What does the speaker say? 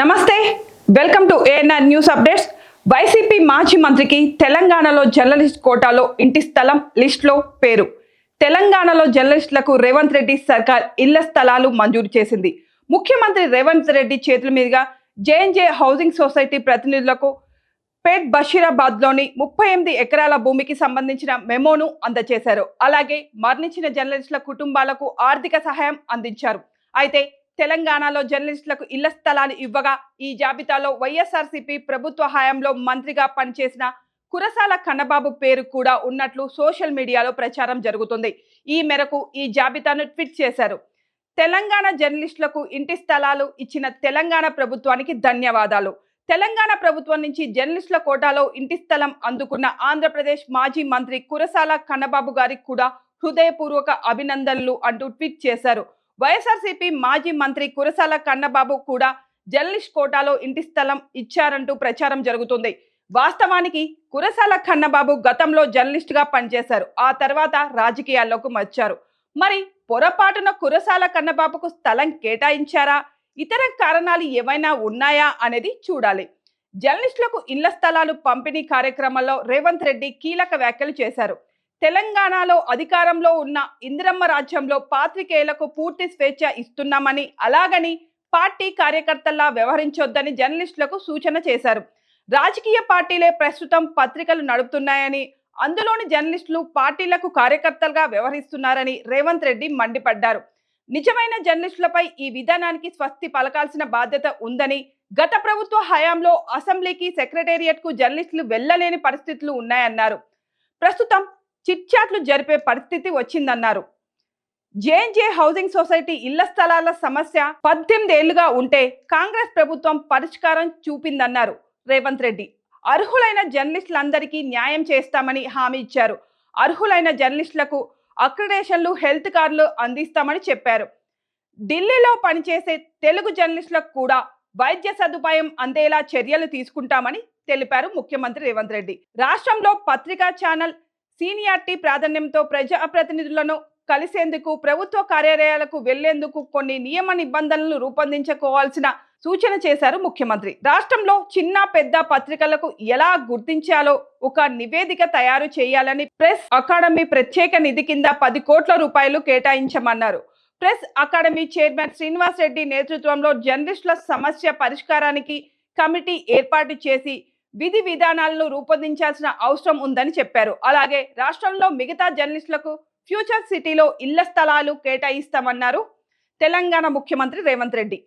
నమస్తే welcome to ANR news updates YCP మాజీ మంత్రికి తెలంగాణలో జర్నలిస్ట్ కోటాలో ఇంటి స్థలం లిస్టులో పేరు. తెలంగాణలో జర్నలిస్టులకు రేవంత్ రెడ్డి సర్కార్ ఇళ్ళ స్థలాలు మంజూరు చేసింది. ముఖ్యమంత్రి రేవంత్ రెడ్డి చేతుల మీదుగా జేఎన్జే హౌసింగ్ సొసైటీ ప్రతినిధులకు పేట్ బషీరాబాద్లోని ముప్పై ఎనిమిది ఎకరాల భూమికి సంబంధించిన మెమోను అందజేశారు. అలాగే మరణించిన జర్నలిస్టుల కుటుంబాలకు ఆర్థిక సహాయం అందించారు. అయితే తెలంగాణలో జర్నలిస్టులకు ఇళ్ళ స్థలాలు ఇవ్వగా ఈ జాబితాలో వైఎస్ఆర్సీపీ ప్రభుత్వ హయాంలో మంత్రిగా పనిచేసిన కురసాల కన్నబాబు పేరు కూడా ఉన్నట్లు సోషల్ మీడియాలో ప్రచారం జరుగుతుంది. ఈ మేరకు ఈ జాబితాను ట్వీట్ చేశారు. తెలంగాణ జర్నలిస్టులకు ఇంటి స్థలాలు ఇచ్చిన తెలంగాణ ప్రభుత్వానికి ధన్యవాదాలు. తెలంగాణ ప్రభుత్వం నుంచి జర్నలిస్టుల కోటాలో ఇంటి స్థలం అందుకున్న ఆంధ్రప్రదేశ్ మాజీ మంత్రి కురసాల కన్నబాబు గారికి కూడా హృదయపూర్వక అభినందనలు అంటూ ట్వీట్ చేశారు. వైఎస్ఆర్సీపీ మాజీ మంత్రి కురసాల కన్నబాబు కూడా జర్నలిస్ట్ కోటాలో ఇంటి స్థలం ఇచ్చారంటూ ప్రచారం జరుగుతుంది. వాస్తవానికి కురసాల కన్నబాబు గతంలో జర్నలిస్ట్గా పనిచేశారు. ఆ తర్వాత రాజకీయాల్లోకి వచ్చారు. మరి పొరపాటున కురసాల కన్నబాబుకు స్థలం కేటాయించారా? ఇతర కారణాలు ఏమైనా ఉన్నాయా అనేది చూడాలి. జర్నలిస్టులకు ఇళ్ళ స్థలాలు పంపిణీ కార్యక్రమంలో రేవంత్ రెడ్డి కీలక వ్యాఖ్యలు చేశారు. తెలంగాణలో అధికారంలో ఉన్న ఇందిరమ్మ రాజ్యంలో పాత్రికేయులకు పూర్తి స్వేచ్ఛ ఇస్తున్నామని అలాగని పార్టీ కార్యకర్తల్లా వ్యవహరించొద్దని జర్నలిస్టులకు సూచన చేశారు. రాజకీయ పార్టీలే ప్రస్తుతం పత్రికలు నడుపుతున్నాయని అందులోని జర్నలిస్టులు పార్టీలకు కార్యకర్తలుగా వ్యవహరిస్తున్నారని రేవంత్ రెడ్డి మండిపడ్డారు. నిజమైన జర్నలిస్టులపై ఈ విధానానికి స్వస్తి పలకాల్సిన బాధ్యత ఉందని గత ప్రభుత్వ హయాంలో అసెంబ్లీకి సెక్రటేరియట్కు జర్నలిస్టులు వెళ్ళలేని పరిస్థితులు ఉన్నాయన్నారు. ప్రస్తుతం చిట్చాట్లు జరిపే పరిస్థితి వచ్చిందన్నారు. జేఎన్జే హౌసింగ్ సొసైటీ ఇళ్ళ స్థలాల సమస్య పద్దెనిమిదేళ్ళుగా ఉంటే కాంగ్రెస్ ప్రభుత్వం పరిష్కారం చూపిందన్నారు రేవంత్ రెడ్డి. అర్హులైన జర్నలిస్టులందరికీ న్యాయం చేస్తామని హామీ ఇచ్చారు. అర్హులైన జర్నలిస్టులకు అక్రిడేషన్లు హెల్త్ కార్డులు అందిస్తామని చెప్పారు. ఢిల్లీలో పనిచేసే తెలుగు జర్నలిస్టులకు కూడా వైద్య సదుపాయం అందేలా చర్యలు తీసుకుంటామని తెలిపారు ముఖ్యమంత్రి రేవంత్ రెడ్డి. రాష్ట్రంలో పత్రికా ఛానల్ సీనియార్టీ ప్రాధాన్యంతో ప్రజాప్రతినిధులను కలిసేందుకు ప్రభుత్వ కార్యాలయాలకు వెళ్ళేందుకు కొన్ని నియమ నిబంధనలు రూపొందించుకోవాల్సిన సూచన చేశారు ముఖ్యమంత్రి. రాష్ట్రంలో చిన్న పెద్ద పత్రికలకు ఎలా గుర్తించాలో ఒక నివేదిక తయారు చేయాలని ప్రెస్ అకాడమీ ప్రత్యేక నిధి కింద పది కోట్ల రూపాయలు కేటాయించమన్నారు. Press academy chairman Srinivas Reddy నేతృత్వంలో జర్నలిస్టుల సమస్య పరిష్కారానికి కమిటీ ఏర్పాటు చేసి విధి విధానాలను రూపొందించాల్సిన అవసరం ఉందని చెప్పారు. అలాగే రాష్ట్రంలో మిగతా జర్నలిస్టులకు ఫ్యూచర్ సిటీలో ఇళ్ళ స్థలాలు కేటాయిస్తామన్నారు తెలంగాణ ముఖ్యమంత్రి రేవంత్ రెడ్డి.